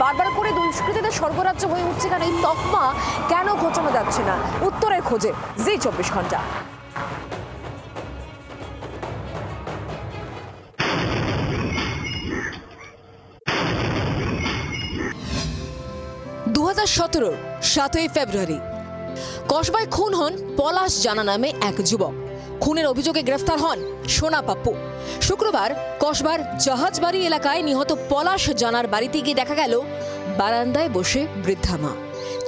বারবার করে দুষ্কৃতীদের স্বর্গরাজ্য হয়ে উঠছে কেন? এই তকমা কেন ঘোচানো যাচ্ছে না? উত্তরের খোঁজে জি চব্বিশ ঘণ্টা। দু হাজার সতেরো, সাতই ফেব্রুয়ারি। কসবায় খুন হন পলাশ জানা নামে এক যুবক। খুনের অভিযোগে গ্রেফতার হন সোনা পাপ্পু। শুক্রবার কসবার জাহাজবাড়ি এলাকায় নিহত পলাশ জানার বাড়িতে গিয়ে দেখা গেল, বারান্দায় বসে বৃদ্ধা মা।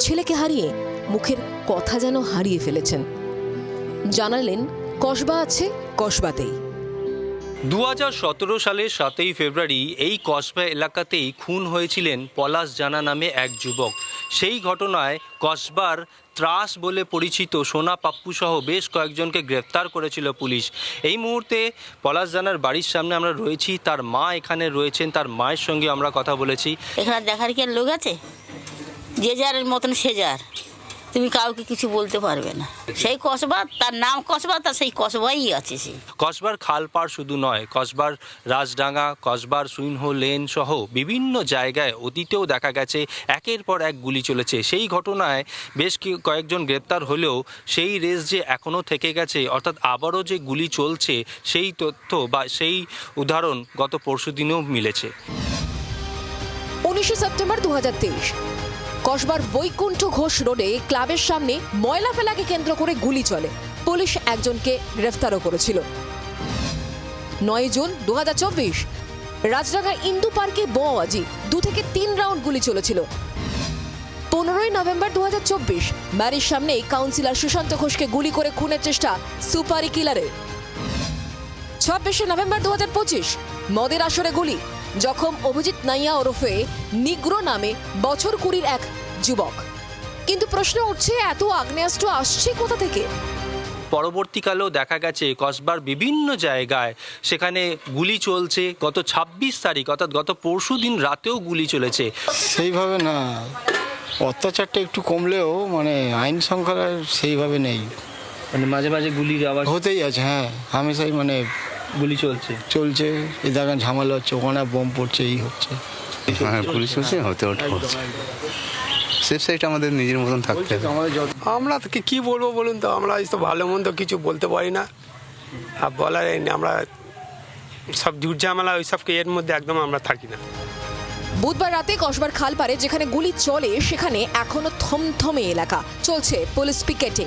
ছেলেকে হারিয়ে মুখের কথা যেন হারিয়ে ফেলেছেন। জানালেন, কসবা আছে, কসবাতেই। দু সালের সাতই ফেব্রুয়ারি এই কসবা এলাকাতেই খুন হয়েছিলেন পলাশ জানা নামে এক যুবক। সেই ঘটনায় কসবার ত্রাস বলে পরিচিত সোনা পাপ্পু সহ বেশ কয়েকজনকে গ্রেফতার করেছিল পুলিশ। এই মুহূর্তে পলাশ জানার বাড়ির সামনে আমরা রয়েছি, তার মা এখানে রয়েছেন, তার মায়ের সঙ্গে আমরা কথা বলেছি। এখানে দেখার কি আর লোক আছে? যে যার মতন সে যার। তুমি কাউকে কিছু বলতে পারবে না। সেই কসবা তার নাম কসবা তার সেই কসবাই আছে সে। কসবার খালপাড় শুধু নয় কসবার রাজডাঙ্গা কসবার সুইনহো লেন সহ বিভিন্ন জায়গায় অতীতেও দেখা গেছে একের পর এক গুলি চলেছে। সেই ঘটনায় বেশ কি- কয়েকজন গ্রেপ্তার হলেও সেই রেস যে এখনও থেকে গেছে অর্থাৎ আবারও যে গুলি চলছে সেই তথ্য বা সেই উদাহরণ গত পরশুদিনেও মিলেছে। উনিশে সেপ্টেম্বর দু হাজার তেইশ কসবার বৈকুণ্ঠ ঘোষ রোডে ক্লাবের সামনে ময়লা ফেলাকে কেন্দ্র করে গুলি চলে। পুলিশ একজনকে গ্রেফতারও করেছিল। নয় জুন দু রাজডাঙ্গা ইন্দু পার্কে বোয়াজি দু থেকে তিন রাউন্ড গুলি চলেছিল। পনেরোই নভেম্বর দু বাড়ির সামনেই কাউন্সিলর সুশান্ত ঘোষকে গুলি করে খুনের চেষ্টা সুপারি কিলারে ছাব্বিশে নভেম্বর দু হাজার পঁচিশ, মদের আসরে গুলি জখম অভিজিৎ নাইয়া ওরফে নিগ্রো নামে বছর কুড়ির এক যুবক। কিন্তু প্রশ্ন উঠছে এত আগ্নেয়াস্ত্র আসছে কোথা থেকে? পরবর্তীকালেও দেখা গেছে কসবার বিভিন্ন জায়গায় সেখানে গুলি চলছে। গত ছাব্বিশ তারিখ অর্থাৎ গত পরশু দিন রাতেও গুলি চলেছে। সেইভাবে না অত্যাচারটা একটু কমলেও মানে আইন শৃঙ্খলা সেইভাবে নেই। মানে মাঝে মাঝে গুলির আওয়াজ হতেই আছে হ্যাঁ হামেশাই মানে গুলি চলছে? চলছে এ জায়গায় ঝামেলা হচ্ছে ওখানে বোম পড়ছে এই হচ্ছে। হ্যাঁ পুলিশ হচ্ছে হতে ওটা হচ্ছে। সেফ সাইড আমাদের নিজের মতন থাকতে হবে। আমরা তো কি- কি বলব বলুন তো? আমরা এই তো ভালো মন্দ কিছু বলতে পারি না। আর বলার আমরা সব ঝুট ঝামেলা ওই সবকে এর মধ্যে একদম আমরা থাকি না। বুধবার রাতে কসবার খালপাড়ে যেখানে গুলি চলে সেখানে এখনও থমথমে এলাকা। চলছে পুলিশ পিকেটিং।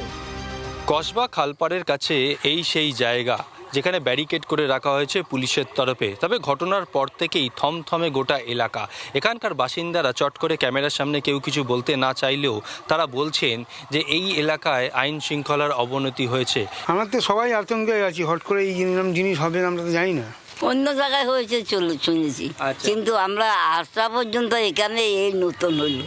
কসবা খালপাড়ের কাছে এই সেই জায়গা। যেখানে ব্যারিকেড করে রাখা হয়েছে পুলিশের তরফে। তবে ঘটনার পর থেকেই থমথমে গোটা এলাকা। এখানকার বাসিন্দারা চট করে ক্যামেরার সামনে কেউ কিছু বলতে না চাইলেও তারা বলছেন যে এই এলাকায় আইন শৃঙ্খলার অবনতি হয়েছে। আমরা তো সবাই আতঙ্কে আছি হট করে এই জিনিস হবে আমরা তো জানি না। অন্য জায়গায় হয়েছে চল শুনেছি। আচ্ছা। কিন্তু আমরা আসা পর্যন্ত এখানে এই নতুন হইল।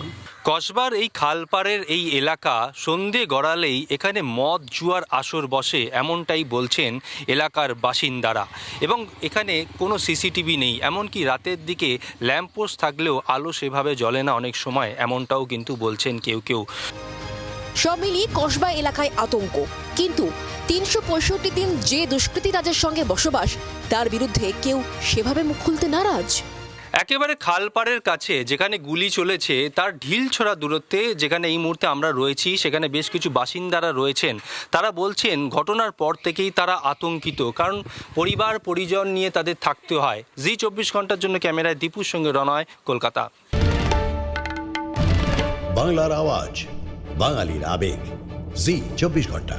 কসবার এই খালপাড়ের এই এলাকা সন্ধে গড়ালেই এখানে মদ জুয়ার আসর বসে এমনটাই বলছেন এলাকার বাসিন্দারা। এবং এখানে কোনো সিসিটিভি নেই, এমনকি রাতের দিকে ল্যাম্পপোস্ট থাকলেও আলো সেভাবে জ্বলে না অনেক সময়, এমনটাও কিন্তু বলছেন কেউ কেউ। সব মিলিয়ে কসবা এলাকায় আতঙ্ক। কিন্তু তিনশো পঁয়ষট্টি দিন যে দুষ্কৃতী রাজের সঙ্গে বসবাস, তার বিরুদ্ধে কেউ সেভাবে মুখ খুলতে নারাজ? একেবারে খালপাড়ের কাছে যেখানে গুলি চলেছে, তার ঢিল ছড়া দূরত্বে যেখানে এই মুহূর্তে আমরা রয়েছি, সেখানে বেশ কিছু বাসিন্দারা রয়েছেন। তারা বলছেন, ঘটনার পর থেকেই তারা আতঙ্কিত, কারণ পরিবার, পরিজন নিয়ে তাদের থাকতে হয়। জি চব্বিশ ঘণ্টার জন্য ক্যামেরায় দীপুর সঙ্গে রনয়, কলকাতা। বাংলার আওয়াজ, বাঙালির আবেগ। জি চব্বিশ ঘণ্টা।